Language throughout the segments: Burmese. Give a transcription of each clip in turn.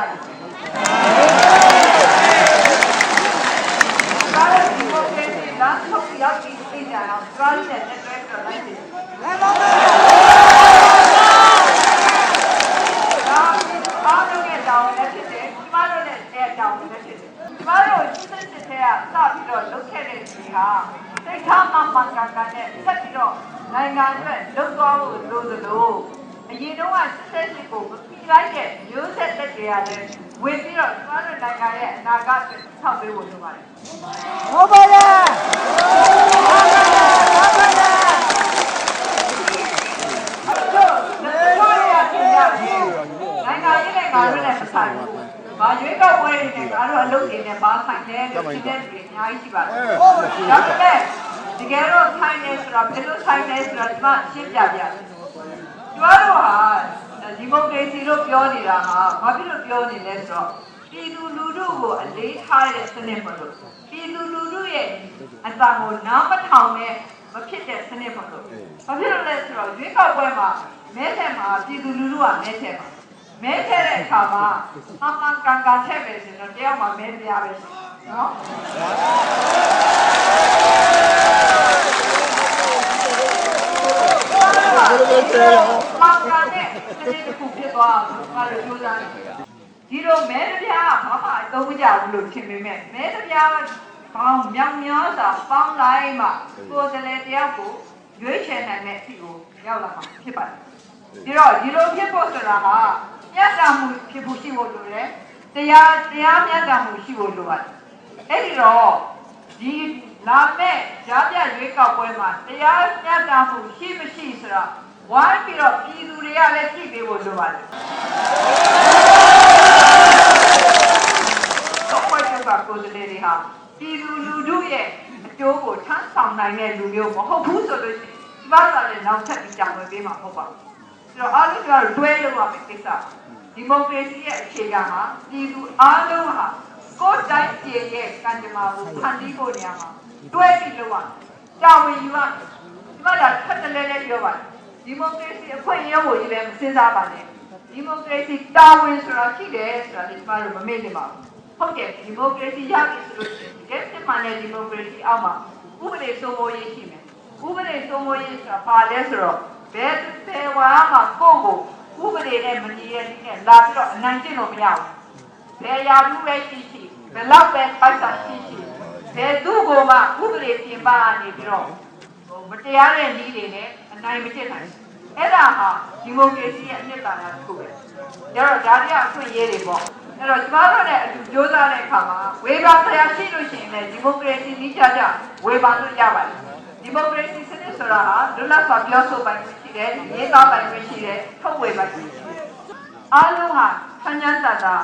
ရတယ်ဒါလည်းဒီလိုပဲလမ်းဆုံးရောက်ပြီးသိကြအောင် trust နဲ့ network တော့လိုက်တယ်ဒါအားလုံးရဲ့တောင်းလည်းဖြစ်တယ်ကျမတို့လည်းအဲတောင်းလည်းဖြစ်တယ်ကျမတို့စစ်စစ်စစ်ထဲကစပြီးတော့လုပ်ခဲ့တဲ့ဒီဟာစိတ်ထားမှမှန်ကန်ကန်နဲ့ဆက်ပြီးတော့နိုင်ငံအတွက်လုပ်သွားဖို့လိုသလိုအရင်တော့စစ်စစ်စစ်ကိုမပြီးလိုက်တဲ့မျိုးဆက် တက်တွေရတယ်ဝင်ပြီးတော့ကျမတို့နိုင်ငံရဲ့အနာဂတ်အတွက်ဆောက်ပေးဖို့လိုပါတယ်ဟုတ်ပါရဲ့အဲ့တော့တို့ရပြင်ရတယ်နိုင်ငံရေးနဲ့ငါတို့နဲ့မဆိုင်ဘူး။ဘာရွေးကောက်ပွဲတွေနဲ့ငါတို့အလုပ်တွေနဲ့ဘာဆိုင်လဲလို့ဖြစ်တဲ့တွေအများကြီးရှိပါတယ်။ဒါပေမဲ့တကယ်တော့ဆိုင်နေဆိုတော့ဘယ်လိုဆိုင်နေဆိုတော့ဒီမှာရှင်းပြပြတယ်။ကျွားတို့ဟာ ဒီမိုကရေစီလို့ပြောနေတာဟာဘာဖြစ်လို့ပြောနေလဲဆိုတော့ပြည်သူလူထုကိုအလေးထားတဲ့စနစ်မလို့ပြည်သူလူထုရဲ့အတံကိုနားမထောင်နဲ့မဖြစ်တဲ့စနစ်မလို့ဘာဖြစ်လို့လဲဆိုတော့ရွေးကောက်ပွဲမှာမဲထက်မှာပြည်သူလူထုကမဲထက်မှာမဲထက်တဲ့အခါမှာအမှန်ကန်ကန်ထက်ပဲဆိုတော့တယောက်မှမဲပြပဲနော်မှန်ကန် တဲ့စနစ်တစ်ခုဖြစ်သွားအောင်ငါတို့ကြိုးစားနေတယ်ဒီလိုမဲတပြားကဘာမှအသုံးမကျဘူးလို့ထင်ပေမဲ့မဲတပြားပေါင်းမြောင်များစွာပေါင်းလိုက်မှကိုယ်စလဲတယောက်ကိုရွေးချယ်နိုင်တဲ့အဖြစ်ကိုရောက်လာမှာဖြစ်ပါတယ်ဒီတော့ဒီလိုဖြစ်ဖို့ဆိုတာဟာမျက်တမှုဖြစ်ဖို့ရှိဖို့လိုတယ်တရားတရားမျက်တမှုရှိဖို့လိုပါတယ်အဲ့ဒီတော့ဒီလာမဲ့ကြားပြရွေးကောက်ပွဲမှာတရားမျက်တမှုရှိမရှိဆိုတော့ ဝိုင်းပြီးတော့ပြည်သူတွေကလည်းကြည့်ပေးဖို့လိုပါတယ်တော့ဘယ်လိုကကိုယ်စလေတွေဟာပြည်သူလူထုရဲ့အကျိုးကိုထမ်းဆောင်နိုင်တဲ့လူမျိုးမဟုတ်ဘူးဆိုလို့ရှိရင်ဒီဘာသာလည်းနောက်ထပ်ပြီးကြောင်ဝယ်ပေးမှာမဟုတ်ပါဘူး။ဆိုတော့အားလုံးကတွဲလို့ရမယ့်ကိစ္စ။ဒီမိုကရေစီရဲ့အခြေခံမှာပြည်သူအားလုံးဟာကိုယ်တိုင်ပြည်ရဲ့ကံကြမ္မာကိုဖန်တီးဖို့နေရာမှာတွဲပြီးလို့ရမယ်။ကြောင်ဝင်ယူရမယ်။ဒီမှာတော့ထပ်တလဲလဲပြောပါတယ်။ ဒီမိုကရေစီအခွင့်အရေးကိုကြီးပဲမစင်စားပါနဲ့။ဒီမိုကရေစီတာဝန်ဆိုတာရှိတယ်ဆိုတာဒီမှာတော့မမေ့နေပါဘူး။ဟုတ်တယ်ဒီမိုကရေစီရပြီဆိုလို့ရှိရင်ဒီကနေ့မှလည်းဒီမိုကရေစီအောက်မှာဥပဒေစိုးမိုးရေးရှိမယ်ဥပဒေစိုးမိုးရေးဆိုတာဘာလဲဆိုတော့ဘယ်တစ်ဝါမှာကိုယ့်ကိုဥပဒေနဲ့မညီတဲ့နည်းနဲ့လာပြီးတော့အနိုင်ကျင့်လို့မရဘူးဘယ်ရာလူပဲရှိရှိဘယ်လောက်ပဲပိုက်ဆံရှိရှိဘယ်သူ့ကိုမှဥပဒေပြင်ပကနေပြီးတော့ဟိုမတရားတဲ့နည်းတွေနဲ့အ နိုင်မကျင့်နိုင်ဘူးအဲ့ဒါဟာဒီမိုကရေစီရဲ့အနှစ်သာရတစ်ခုပဲဒါတော့ဒါတွေကအခွင့်အရေးတွေပေါ့အဲ့တော့ကျမတို့လည်းအတူကြိုးစားတဲ့အခါမှာဝေဘာဆရာရှိလို့ရှိရင်လည်းဒီမိုကရေစီနည်းကြကြဝေဘာလို့ရပါတယ်ဒီမိုကရေစီစနစ်ဆိုတာဟာလွတ်လပ်စွာပြောဆိုပိုင်ခွင့်ရှိတယ်ရေးသားပိုင်ခွင့်ရှိတယ်ထုတ်ဝေပိုင်ခွင့်ရှိတယ်အားလုံးဟာဆန်းချမ်းသာသာ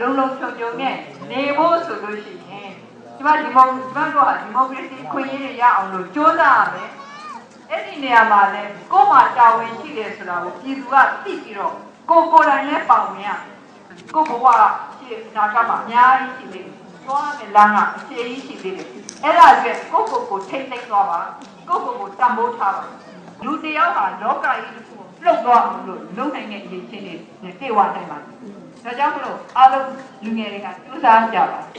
လုံလုံခြုံခြုံနဲ့နေဖို့ဆိုလို့ရှိရင်ကျမဒီမိုကျမတို့ဟာဒီမိုကရေစီခွင့်ရတွေရအောင်လို့ကြိုးစားရမယ် အဲ့ဒီနေရာမှာလည်းကိုယ်မှာတာဝန်ရှိတယ်ဆိုတာကိုပြည်သူကသိပြီးတော့ကိုယ်ကိုယ်တိုင်လည်းပါဝင်ရကိုယ်ဘဝရှိနာကမှာအများကြီးရှိသေးတယ်သွားမယ်လမ်းကအရှိကြီးရှိသေးတယ်အဲ့ဒါအတွက်ကိုယ့်ကိုယ်ကိုထိမ့်သိမ့်သွားပါကိုယ့်ကိုယ်ကိုတံမိုးထားပါလူတယောက်ဟာလောကကြီးတစ်ခုလှုပ်သွားအောင်လို့လုံနိုင်တဲ့အရေးချင်းတွေနဲ့ပြေဝနိုင်ပါတယ်ဒါကြောင့်မလို့အားလုံးလူငယ်တွေကကြိုးစားကြပါကျ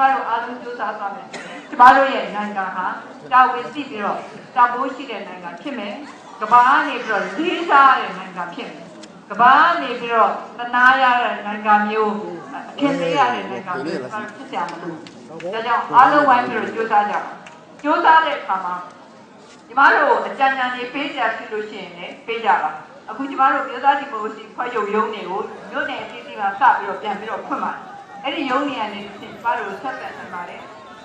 မတို့အားလုံးကြိုးစားသွားမယ်ကျမတို့ရဲ့နိုင်ငံဟာတာဝန်သိပြီးတော့တံမိုးရှိတဲ့နိုင်ငံဖြစ်မယ်ကမ္ဘာကနေပြီးတော့လေးစားတဲ့နိုင်ငံဖြစ်မယ်ကမ္ဘာနေပြီးတော့သနာရတဲ့နိုင်ငံမျိုးအခင်းသေးရတဲ့နိုင်ငံမျိုးကျွန်တော်ဖြစ်ကြမလို့ဒါကြောင့်အားလုံးဝိုင်းပြီးတော့ကြိုးစားကြပါကြိုးစားတဲ့အခါမှာညီမတို့အကြံဉာဏ်တွေပေးကြဖြစ်လို့ရှိရင်လည်းပေးကြပါအခုညီမတို့ပြည်သားဒီမိုကရေစီဖွဲ့ချုပ်ရုံးတွေကိုမြို့နယ်အသီးသီးမှာစပြီးတော့ပြန်ပြီးတော့ဖွင့်ပါတယ် အဲ့ဒီရုံးနေရာနေဖြစ်ညီမတို့ဆက်ပြန်နေပါတယ်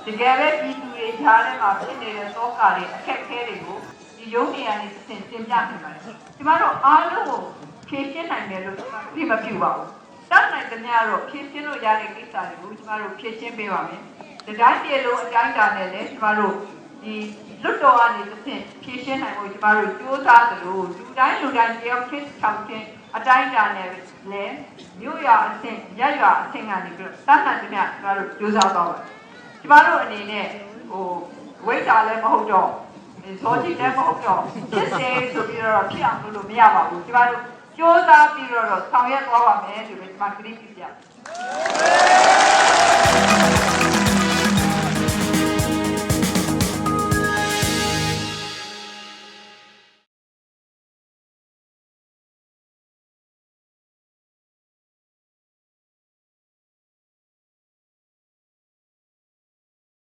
တကယ်ပဲပြည်သူတွေကြားထဲမှာဖြစ်နေတဲ့သောကတွေအခက်အခဲတွေကိုဒီရုံးနေရာနေသင်တင်ပြနေပါတယ်ညီမတို့အားလုံးကိုဖြည့်ရှင်းနိုင်တယ်လို့ဒီမပြုပါဘူးတတ်နိုင်တဲ့များတော့ဖြည့်ရှင်းလို့ရတဲ့ကိစ္စတွေကိုညီမတို့ဖြည့်ရှင်းပေးပါမယ်ဒီတိုင်းပြေလို့အတိုင်းတာနဲ့လည်းညီမတို့ဒီလွတ်တော်ကနေတစ်ဆင့်ဖြည့်ရှင်းနိုင်ဖို့ကျမတို့ကြိုးစားသလိုလူတိုင်းလူတိုင်းတယောက်ချင်းချောင်းချင်း အတိုင်းတာနဲ့လည်းမြို့ရအဆင့်ရက်ရအဆင့်ကနေပြီးတော့တတ်နိုင်တဲ့ကျမတို့ကြိုးစားတော့ပါကျမတို့အနေနဲ့ဟိုဟဝိတ်တာလည်းမဟုတ်တော့ဇောတိလည်းမဟုတ်တော့ဖြစ်တယ်ဆိုပြီးတော့ဖြစ်အောင်လုပ်လို့မရပါဘူးကျမတို့ကြိုးစားပြီးတော့ဆောင်ရွက်သွားပါမယ်ဆိုပြီးကျမကတိပြုပြ